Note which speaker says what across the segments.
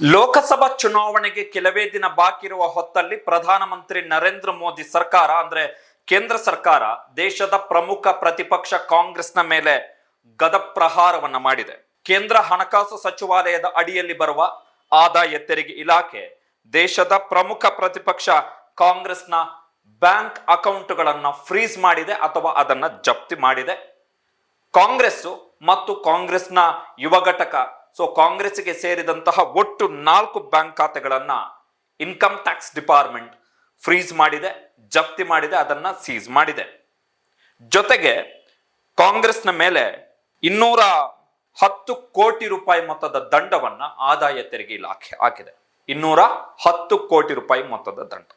Speaker 1: ಲೋಕಸಭಾ ಚುನಾವಣೆಗೆ ಕೆಲವೇ ದಿನ ಬಾಕಿ ಇರುವ ಹೊತ್ತಲ್ಲಿ ಪ್ರಧಾನಮಂತ್ರಿ ನರೇಂದ್ರ ಮೋದಿ ಸರ್ಕಾರ, ಅಂದ್ರೆ ಕೇಂದ್ರ ಸರ್ಕಾರ, ದೇಶದ ಪ್ರಮುಖ ಪ್ರತಿಪಕ್ಷ ಕಾಂಗ್ರೆಸ್ನ ಮೇಲೆ ಗದಪ್ರಹಾರವನ್ನ ಮಾಡಿದೆ. ಕೇಂದ್ರ ಹಣಕಾಸು ಸಚಿವಾಲಯದ ಅಡಿಯಲ್ಲಿ ಬರುವ ಆದಾಯ ತೆರಿಗೆ ಇಲಾಖೆ ದೇಶದ ಪ್ರಮುಖ ಪ್ರತಿಪಕ್ಷ ಕಾಂಗ್ರೆಸ್ನ ಬ್ಯಾಂಕ್ ಅಕೌಂಟ್ಗಳನ್ನ ಫ್ರೀಸ್ ಮಾಡಿದೆ ಅಥವಾ ಅದನ್ನ ಜಪ್ತಿ ಮಾಡಿದೆ. ಕಾಂಗ್ರೆಸ್ ಮತ್ತು ಕಾಂಗ್ರೆಸ್ನ ಯುವ ಘಟಕ ಸೊ ಕಾಂಗ್ರೆಸ್ಗೆ ಸೇರಿದಂತಹ ಒಟ್ಟು ನಾಲ್ಕು ಬ್ಯಾಂಕ್ ಖಾತೆಗಳನ್ನ ಇನ್ಕಮ್ ಟ್ಯಾಕ್ಸ್ ಡಿಪಾರ್ಟ್ಮೆಂಟ್ ಫ್ರೀಸ್ ಮಾಡಿದೆ, ಜಪ್ತಿ ಮಾಡಿದೆ, ಅದನ್ನ ಸೀಸ್ ಮಾಡಿದೆ. ಜೊತೆಗೆ ಕಾಂಗ್ರೆಸ್ನ ಮೇಲೆ ಇನ್ನೂರ ಹತ್ತು ಕೋಟಿ ರೂಪಾಯಿ ಮೊತ್ತದ ದಂಡವನ್ನ ಆದಾಯ ತೆರಿಗೆ ಇಲಾಖೆ ಹಾಕಿದೆ. ಇನ್ನೂರ ಹತ್ತು ಕೋಟಿ ರೂಪಾಯಿ ಮೊತ್ತದ ದಂಡ.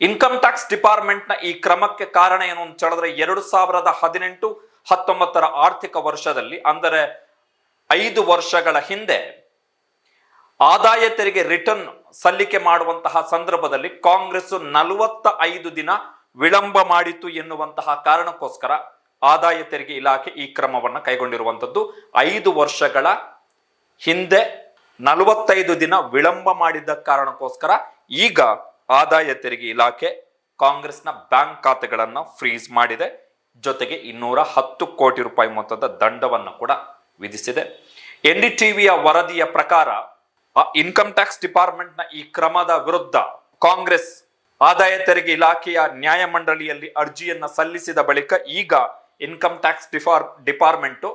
Speaker 1: ಇನ್ಕಮ್ ಟ್ಯಾಕ್ಸ್ ಡಿಪಾರ್ಟ್ಮೆಂಟ್ನ ಈ ಕ್ರಮಕ್ಕೆ ಕಾರಣ ಏನು ಅಂತ ಹೇಳಿದ್ರೆ ಎರಡು ಸಾವಿರದ ಹದಿನೆಂಟು ಹತ್ತೊಂಬತ್ತರ ಆರ್ಥಿಕ ವರ್ಷದಲ್ಲಿ, ಅಂದರೆ ಐದು ವರ್ಷಗಳ ಹಿಂದೆ ಆದಾಯ ತೆರಿಗೆ ರಿಟರ್ನ್ ಸಲ್ಲಿಕೆ ಮಾಡುವಂತಹ ಸಂದರ್ಭದಲ್ಲಿ ಕಾಂಗ್ರೆಸ್ ನಲವತ್ತ ಐದು ದಿನ ವಿಳಂಬ ಮಾಡಿತು ಎನ್ನುವಂತಹ ಕಾರಣಕ್ಕೋಸ್ಕರ ಆದಾಯ ತೆರಿಗೆ ಇಲಾಖೆ ಈ ಕ್ರಮವನ್ನು ಕೈಗೊಂಡಿರುವಂಥದ್ದು. ಐದು ವರ್ಷಗಳ ಹಿಂದೆ ನಲವತ್ತೈದು ದಿನ ವಿಳಂಬ ಮಾಡಿದ್ದ ಕಾರಣಕ್ಕೋಸ್ಕರ ಈಗ ಆದಾಯ ತೆರಿಗೆ ಇಲಾಖೆ ಕಾಂಗ್ರೆಸ್ನ ಬ್ಯಾಂಕ್ ಖಾತೆಗಳನ್ನು ಫ್ರೀಸ್ ಮಾಡಿದೆ. ಜೊತೆಗೆ ಇನ್ನೂರ ಹತ್ತು ಕೋಟಿ ರೂಪಾಯಿ ಮೊತ್ತದ ದಂಡವನ್ನು ಕೂಡ ವಿಧಿಸಿದೆ. ಎನ್ ಡಿ ಟಿವಿಯ ವರದಿಯ ಪ್ರಕಾರ ಇನ್ಕಮ್ ಟ್ಯಾಕ್ಸ್ ಡಿಪಾರ್ಟ್ಮೆಂಟ್ನ ಈ ಕ್ರಮದ ವಿರುದ್ಧ ಕಾಂಗ್ರೆಸ್ ಆದಾಯ ತೆರಿಗೆ ಇಲಾಖೆಯ ನ್ಯಾಯಮಂಡಳಿಯಲ್ಲಿ ಅರ್ಜಿಯನ್ನ ಸಲ್ಲಿಸಿದ ಬಳಿಕ ಈಗ ಇನ್ಕಮ್ ಟ್ಯಾಕ್ಸ್ ಡಿಪಾರ್ ಡಿಪಾರ್ಟ್ಮೆಂಟು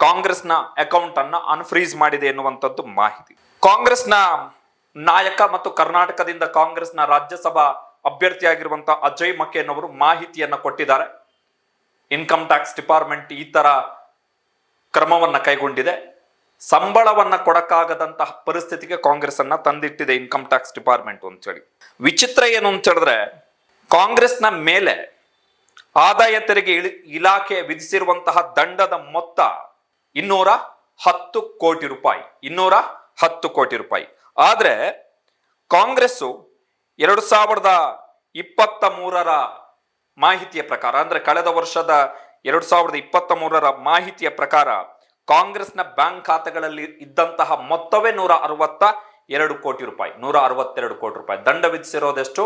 Speaker 1: ಕಾಂಗ್ರೆಸ್ನ ಅಕೌಂಟ್ ಅನ್ನ ಅನ್ಫ್ರೀಸ್ ಮಾಡಿದೆ ಎನ್ನುವಂಥದ್ದು ಮಾಹಿತಿ. ಕಾಂಗ್ರೆಸ್ನ ನಾಯಕ ಮತ್ತು ಕರ್ನಾಟಕದಿಂದ ಕಾಂಗ್ರೆಸ್ನ ರಾಜ್ಯಸಭಾ ಅಭ್ಯರ್ಥಿಯಾಗಿರುವಂತಹ ಅಜಯ್ ಮಕೇನ್ ಅವರು ಮಾಹಿತಿಯನ್ನು ಕೊಟ್ಟಿದ್ದಾರೆ. ಇನ್ಕಮ್ ಟ್ಯಾಕ್ಸ್ ಡಿಪಾರ್ಟ್ಮೆಂಟ್ ಈ ತರ ಕ್ರಮವನ್ನ ಕೈಗೊಂಡಿದೆ. ಸಂಬಳವನ್ನು ಕೊಡಕ್ಕಾಗದಂತಹ ಪರಿಸ್ಥಿತಿಗೆ ಕಾಂಗ್ರೆಸ್ ಅನ್ನ ತಂದಿಟ್ಟಿದೆ ಇನ್ಕಮ್ ಟ್ಯಾಕ್ಸ್ ಡಿಪಾರ್ಟ್ಮೆಂಟ್ ಅಂತ ಹೇಳಿ ವಿಚಿತ್ರ ಏನು ಅಂತ ಹೇಳಿದ್ರೆ, ಕಾಂಗ್ರೆಸ್ನ ಮೇಲೆ ಆದಾಯ ತೆರಿಗೆ ಇಲಾಖೆ ವಿಧಿಸಿರುವಂತಹ ದಂಡದ ಮೊತ್ತ ಇನ್ನೂರ ಹತ್ತು ಕೋಟಿ ರೂಪಾಯಿ, ಇನ್ನೂರ ಹತ್ತು ಕೋಟಿ ರೂಪಾಯಿ. ಆದರೆ ಕಾಂಗ್ರೆಸ್ಸು ಎರಡು ಸಾವಿರದ ಇಪ್ಪತ್ತ ಮೂರರ ಮಾಹಿತಿಯ ಪ್ರಕಾರ, ಅಂದ್ರೆ ಕಳೆದ ವರ್ಷದ ಎರಡು ಸಾವಿರದ ಇಪ್ಪತ್ತ ಮೂರರ ಮಾಹಿತಿಯ ಪ್ರಕಾರ ಕಾಂಗ್ರೆಸ್ನ ಬ್ಯಾಂಕ್ ಖಾತೆಗಳಲ್ಲಿ ಇದ್ದಂತಹ ಮೊತ್ತವೇ ನೂರ ಅರವತ್ತ ಎರಡು ಕೋಟಿ ರೂಪಾಯಿ ನೂರ ಅರವತ್ತೆರಡು ಕೋಟಿ ರೂಪಾಯಿ. ದಂಡ ವಿಧಿಸಿರೋದೆಷ್ಟು?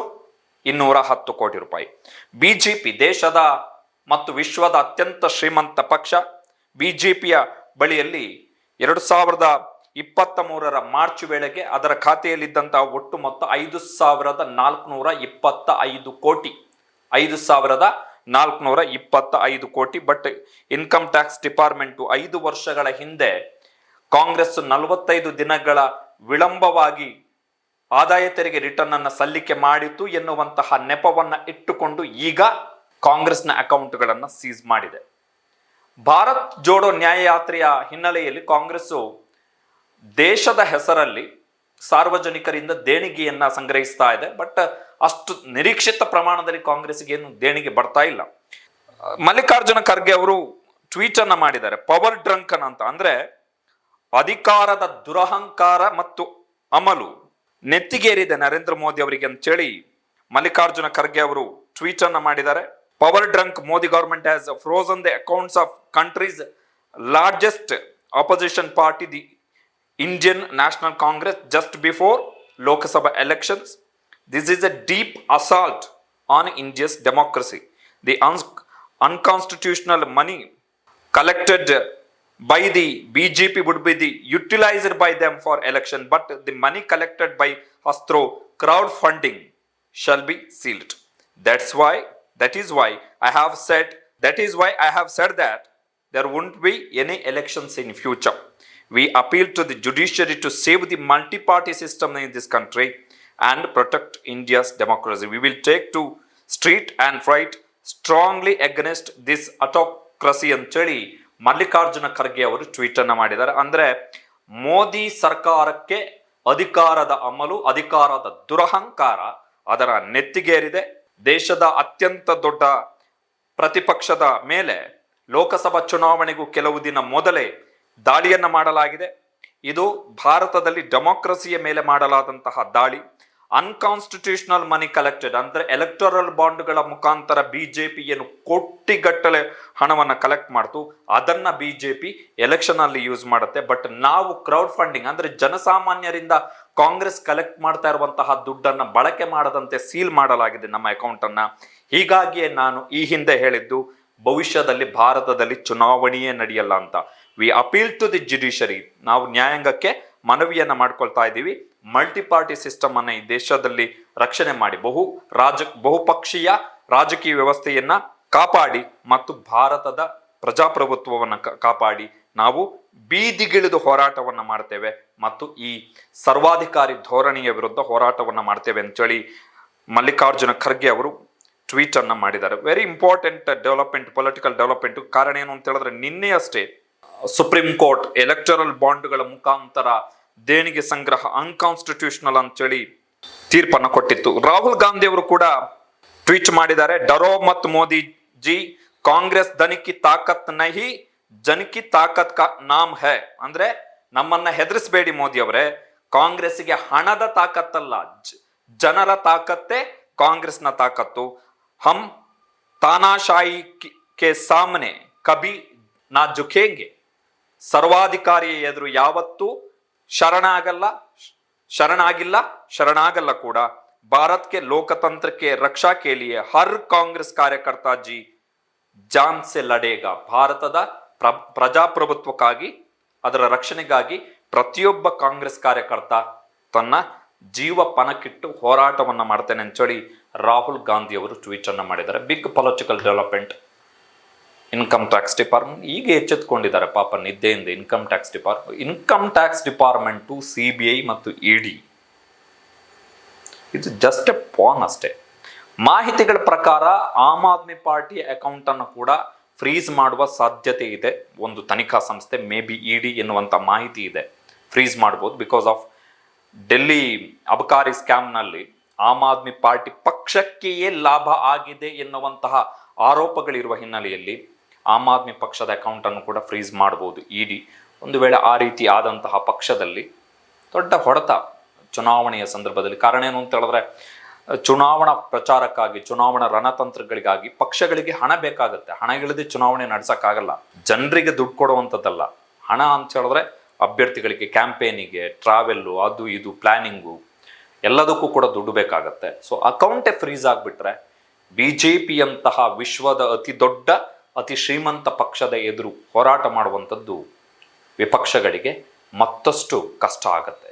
Speaker 1: ಇನ್ನೂರ ಹತ್ತು ಕೋಟಿ ರೂಪಾಯಿ. ಬಿಜೆಪಿ ದೇಶದ ಮತ್ತು ವಿಶ್ವದ ಅತ್ಯಂತ ಶ್ರೀಮಂತ ಪಕ್ಷ. ಬಿಜೆಪಿಯ ಬಳಿಯಲ್ಲಿ ಎರಡು ಸಾವಿರದ ಇಪ್ಪತ್ತ ಮೂರರ ಮಾರ್ಚ್ ವೇಳೆಗೆ ಅದರ ಖಾತೆಯಲ್ಲಿದ್ದಂತಹ ಒಟ್ಟು ಮೊತ್ತ ಐದು ಸಾವಿರದ ನಾಲ್ಕುನೂರ ಇಪ್ಪತ್ತ ಐದು ಕೋಟಿ. ಐದು ಸಾವಿರದ ನಾಲ್ಕುನೂರ ಇಪ್ಪತ್ತ ಐದು ಕೋಟಿ ಬಟ್ ಇನ್ಕಮ್ ಟ್ಯಾಕ್ಸ್ ಡಿಪಾರ್ಟ್ಮೆಂಟು ಐದು ವರ್ಷಗಳ ಹಿಂದೆ ಕಾಂಗ್ರೆಸ್ ನಲವತ್ತೈದು ದಿನಗಳ ವಿಳಂಬವಾಗಿ ಆದಾಯ ತೆರಿಗೆ ರಿಟರ್ನ್ ಅನ್ನು ಸಲ್ಲಿಕೆ ಮಾಡಿತು ಎನ್ನುವಂತಹ ನೆಪವನ್ನ ಇಟ್ಟುಕೊಂಡು ಈಗ ಕಾಂಗ್ರೆಸ್ನ ಅಕೌಂಟ್ಗಳನ್ನು ಸೀಸ್ ಮಾಡಿದೆ. ಭಾರತ್ ಜೋಡೋ ನ್ಯಾಯಯಾತ್ರೆಯ ಹಿನ್ನೆಲೆಯಲ್ಲಿ ಕಾಂಗ್ರೆಸ್ಸು ದೇಶದ ಹೆಸರಲ್ಲಿ ಸಾರ್ವಜನಿಕರಿಂದ ದೇಣಿಗೆಯನ್ನ ಸಂಗ್ರಹಿಸ್ತಾ ಇದೆ. ಬಟ್ ಅಷ್ಟು ನಿರೀಕ್ಷಿತ ಪ್ರಮಾಣದಲ್ಲಿ ಕಾಂಗ್ರೆಸ್ಗೆ ಏನು ದೇಣಿಗೆ ಬರ್ತಾ ಇಲ್ಲ. ಮಲ್ಲಿಕಾರ್ಜುನ ಖರ್ಗೆ ಅವರು ಟ್ವೀಟ್ ಅನ್ನ ಮಾಡಿದ್ದಾರೆ. ಪವರ್ ಡ್ರಂಕನ್ ಅಂತ. ಅಂದ್ರೆ ಅಧಿಕಾರದ ದುರಹಂಕಾರ ಮತ್ತು ಅಮಲು ನೆತ್ತಿಗೇರಿದೆ ನರೇಂದ್ರ ಮೋದಿ ಅವರಿಗೆ ಅಂತೇಳಿ ಮಲ್ಲಿಕಾರ್ಜುನ ಖರ್ಗೆ ಅವರು ಟ್ವೀಟ್ ಅನ್ನ ಮಾಡಿದ್ದಾರೆ. Power drunk Modi government has frozen the accounts of country's largest opposition party the Indian National Congress just before Lok Sabha elections. This is a deep assault on India's democracy. The uns- unconstitutional money collected by the BJP would be the utilized by them for election, but the money collected by us through crowdfunding shall be sealed. That's why, that is why I have said, that is why I have said that there won't be any elections in future. We appeal to the judiciary to save the multi-party system in this country and protect India's democracy. We will take to street and fight strongly against this autocracy and ಅಂತೇಳಿ ಮಲ್ಲಿಕಾರ್ಜುನ ಖರ್ಗೆ ಅವರು tweet ಅನ್ನ ಮಾಡಿದ್ದಾರೆ ಅಂದರೆ ಮೋದಿ ಸರ್ಕಾರಕ್ಕೆ ಅಧಿಕಾರದ ಅಮಲು ಅಧಿಕಾರದ ದುರಹಂಕಾರ ಅದರ ನೆತ್ತಿಗೇರಿದೆ ದೇಶದ ಅತ್ಯಂತ ದೊಡ್ಡ ಪ್ರತಿಪಕ್ಷದ ಮೇಲೆ ಲೋಕಸಭಾ ಚುನಾವಣೆಗೂ ಕೆಲವು ದಿನ ಮೊದಲೇ ದಾಳಿಯನ್ನ ಮಾಡಲಾಗಿದೆ. ಇದು ಭಾರತದಲ್ಲಿ ಡೆಮೋಕ್ರಸಿಯ ಮೇಲೆ ಮಾಡಲಾದಂತಹ ದಾಳಿ. ಅನ್ಕಾನ್ಸ್ಟಿಟ್ಯೂಷನಲ್ ಮನಿ ಕಲೆಕ್ಟೆಡ್ ಅಂದ್ರೆ ಎಲೆಕ್ಟೋರಲ್ ಬಾಂಡ್ಗಳ ಮುಖಾಂತರ ಬಿಜೆಪಿ ಏನು ಕೋಟಿಗಟ್ಟಲೆ ಹಣವನ್ನು ಕಲೆಕ್ಟ್ ಮಾಡ್ತು. ಅದನ್ನ ಬಿಜೆಪಿ ಪಿ ಎಲೆಕ್ಷನಲ್ಲಿ ಯೂಸ್ ಮಾಡುತ್ತೆ. ಬಟ್ ನಾವು ಕ್ರೌಡ್ ಫಂಡಿಂಗ್ ಅಂದ್ರೆ ಜನಸಾಮಾನ್ಯರಿಂದ ಕಾಂಗ್ರೆಸ್ ಕಲೆಕ್ಟ್ ಮಾಡ್ತಾ ಇರುವಂತಹ ದುಡ್ಡನ್ನ ಬಳಕೆ ಮಾಡದಂತೆ ಸೀಲ್ ಮಾಡಲಾಗಿದೆ ನಮ್ಮ ಅಕೌಂಟನ್ನು ಹೀಗಾಗಿಯೇ ನಾನು ಈ ಹಿಂದೆ ಹೇಳಿದ್ದು, ಭವಿಷ್ಯದಲ್ಲಿ ಭಾರತದಲ್ಲಿ ಚುನಾವಣೆಯೇ ನಡೆಯಲ್ಲ ಅಂತ. We appeal to the judiciary ನಾವು ನ್ಯಾಯಾಂಗಕ್ಕೆ ಮನವಿಯನ್ನು ಮಾಡ್ಕೊಳ್ತಾ ಇದ್ದೀವಿ. ಮಲ್ಟಿ ಪಾರ್ಟಿ ಸಿಸ್ಟಮ್ ಅನ್ನ ಈ ದೇಶದಲ್ಲಿ ರಕ್ಷಣೆ ಮಾಡಿ, ಬಹು ರಾಜ, ಬಹುಪಕ್ಷೀಯ ರಾಜಕೀಯ ವ್ಯವಸ್ಥೆಯನ್ನ ಕಾಪಾಡಿ ಮತ್ತು ಭಾರತದ ಪ್ರಜಾಪ್ರಭುತ್ವವನ್ನು ಕಾಪಾಡಿ ನಾವು ಬೀದಿಗಿಳಿದು ಹೋರಾಟವನ್ನು ಮಾಡ್ತೇವೆ ಮತ್ತು ಈ ಸರ್ವಾಧಿಕಾರಿ ಧೋರಣೆಯ ವಿರುದ್ಧ ಹೋರಾಟವನ್ನು ಮಾಡ್ತೇವೆ ಅಂತೇಳಿ ಮಲ್ಲಿಕಾರ್ಜುನ ಖರ್ಗೆ ಅವರು ಟ್ವೀಟ್ ಅನ್ನ ಮಾಡಿದ್ದಾರೆ. Very important development political development ಕಾರಣ ಏನು ಅಂತ ಹೇಳಿದ್ರೆ ನಿನ್ನೆ ಅಷ್ಟೇ ಸುಪ್ರೀಂ ಕೋರ್ಟ್ ಎಲೆಕ್ಟರಲ್ ಬಾಂಡ್ಗಳ ಮುಖಾಂತರ ದೇಣಿಗೆ ಸಂಗ್ರಹ ಅನ್ಕಾನ್ಸ್ಟಿಟ್ಯೂಷನಲ್ ಅಂತೇಳಿ ತೀರ್ಪನ್ನು ಕೊಟ್ಟಿತ್ತು. ರಾಹುಲ್ ಗಾಂಧಿ ಅವರು ಕೂಡ ಟ್ವೀಟ್ ಮಾಡಿದ್ದಾರೆ, ಡರೋ ಮತ್ತು ಮೋದಿ ಜಿ ಕಾಂಗ್ರೆಸ್ ದನಿಕಿ ತಾಕತ್ ನಹಿ, ಜನಕಿ ತಾಕತ್ ಕಾ ನಾಮ್ ಹೇ. ಅಂದ್ರೆ ನಮ್ಮನ್ನ ಹೆದರಿಸಬೇಡಿ ಮೋದಿ ಅವರೇ ಕಾಂಗ್ರೆಸ್ಗೆ ಹಣದ ತಾಕತ್ತಲ್ಲ ಜನರ ತಾಕತ್ತೇ ಕಾಂಗ್ರೆಸ್ನ ತಾಕತ್ತು. ಹಮ್ ತಾನಾಶಾಹಿ ಕೆ ಸಾಮನೆ ಕಬಿ ನಾ ಜುಖೇಂಗೆ. ಸರ್ವಾಧಿಕಾರಿಯ ಎದುರು ಯಾವತ್ತೂ ಶರಣಾಗಲ್ಲ, ಶರಣಾಗಿಲ್ಲ, ಶರಣಾಗಲ್ಲ ಕೂಡ. ಭಾರತ್ ಕೆ ಲೋಕತಂತ್ರ ಕೆ ರಕ್ಷಾ ಕೇಳಿಯೇ ಹರ್ ಕಾಂಗ್ರೆಸ್ ಕಾರ್ಯಕರ್ತ ಜಿ. ಜಾನ್ ಸೆ ಲಡೇಗ. ಭಾರತದ ಪ್ರ, ಪ್ರಜಾಪ್ರಭುತ್ವಕ್ಕಾಗಿ, ಅದರ ರಕ್ಷಣೆಗಾಗಿ ಪ್ರತಿಯೊಬ್ಬ ಕಾಂಗ್ರೆಸ್ ಕಾರ್ಯಕರ್ತ ತನ್ನ ಜೀವ ಪಣಕ್ಕಿಟ್ಟು ಹೋರಾಟವನ್ನು ಮಾಡ್ತೇನೆ ಅಂತೇಳಿ ರಾಹುಲ್ ಗಾಂಧಿ ಅವರು ಟ್ವೀಟ್ ಮಾಡಿದ್ದಾರೆ. Big political development. Income tax department ಈಗ ಎಚ್ಚೆತ್ಕೊಂಡಿದ್ದಾರೆ. ಪಾಪ ನಿದ್ದೆಯಿಂದ income tax department income tax department C B I ಮತ್ತು ಇ ಡಿ ಇದು ಜಸ್ಟ್ ಎ ಪಾನ್ ಅಷ್ಟೇ. ಮಾಹಿತಿಗಳ ಪ್ರಕಾರ ಆಮ್ ಆದ್ಮಿ ಪಾರ್ಟಿ ಅಕೌಂಟ್ ಅನ್ನು ಕೂಡ ಫ್ರೀಸ್ ಮಾಡುವ ಸಾಧ್ಯತೆ ಇದೆ. ಒಂದು ತನಿಖಾ ಸಂಸ್ಥೆ ಮೇ ಬಿ ಇ ಡಿ ಎನ್ನುವಂಥ ಮಾಹಿತಿ ಇದೆ. ಫ್ರೀಸ್ ಮಾಡ್ಬೋದು ಬಿಕಾಸ್ ಆಫ್ ಡೆಲ್ಲಿ ಅಬಕಾರಿ ಸ್ಕ್ಯಾಮ್ನಲ್ಲಿ ಆಮ್ ಆದ್ಮಿ ಪಾರ್ಟಿ ಪಕ್ಷಕ್ಕೆಯೇ ಲಾಭ ಆಗಿದೆ ಎನ್ನುವಂತಹ ಆರೋಪಗಳಿರುವ ಹಿನ್ನೆಲೆಯಲ್ಲಿ ಆಮ್ ಆದ್ಮಿ ಪಕ್ಷದ ಅಕೌಂಟ್ ಅನ್ನು ಕೂಡ ಫ್ರೀಸ್ ಮಾಡಬಹುದು ಇಡಿ ಒಂದು ವೇಳೆ ಆ ರೀತಿ ಆದಂತಹ ಪಕ್ಷದಲ್ಲಿ ದೊಡ್ಡ ಹೊಡೆತ ಚುನಾವಣೆಯ ಸಂದರ್ಭದಲ್ಲಿ. ಕಾರಣ ಏನು ಅಂತ ಹೇಳಿದ್ರೆ, ಚುನಾವಣಾ ಪ್ರಚಾರಕ್ಕಾಗಿ, ಚುನಾವಣಾ ರಣತಂತ್ರಗಳಿಗಾಗಿ ಪಕ್ಷಗಳಿಗೆ ಹಣ ಬೇಕಾಗುತ್ತೆ. ಹಣ ಇಲ್ಲದೆ ಚುನಾವಣೆ ನಡೆಸೋಕ್ಕಾಗಲ್ಲ. ಜನರಿಗೆ ದುಡ್ಡು ಕೊಡುವಂಥದ್ದಲ್ಲ. ಹಣ ಅಂತ ಹೇಳಿದ್ರೆ ಅಭ್ಯರ್ಥಿಗಳಿಗೆ ಕ್ಯಾಂಪೇನಿಗೆ ಟ್ರಾವೆಲ್ಲು ಅದು ಇದು ಪ್ಲಾನಿಂಗು ಎಲ್ಲದಕ್ಕೂ ಕೂಡ ದುಡ್ಡು ಬೇಕಾಗತ್ತೆ. ಸೊ ಅಕೌಂಟೇ ಫ್ರೀಸ್ ಆಗಿಬಿಟ್ರೆ ಬಿ ಜೆ ಪಿಯಂತಹ ವಿಶ್ವದ ಅತಿ ದೊಡ್ಡ ಅತಿ ಶ್ರೀಮಂತ ಪಕ್ಷದ ಎದುರು ಹೋರಾಟ ಮಾಡುವಂಥದ್ದು ವಿಪಕ್ಷಗಳಿಗೆ ಮತ್ತಷ್ಟು ಕಷ್ಟ ಆಗತ್ತೆ.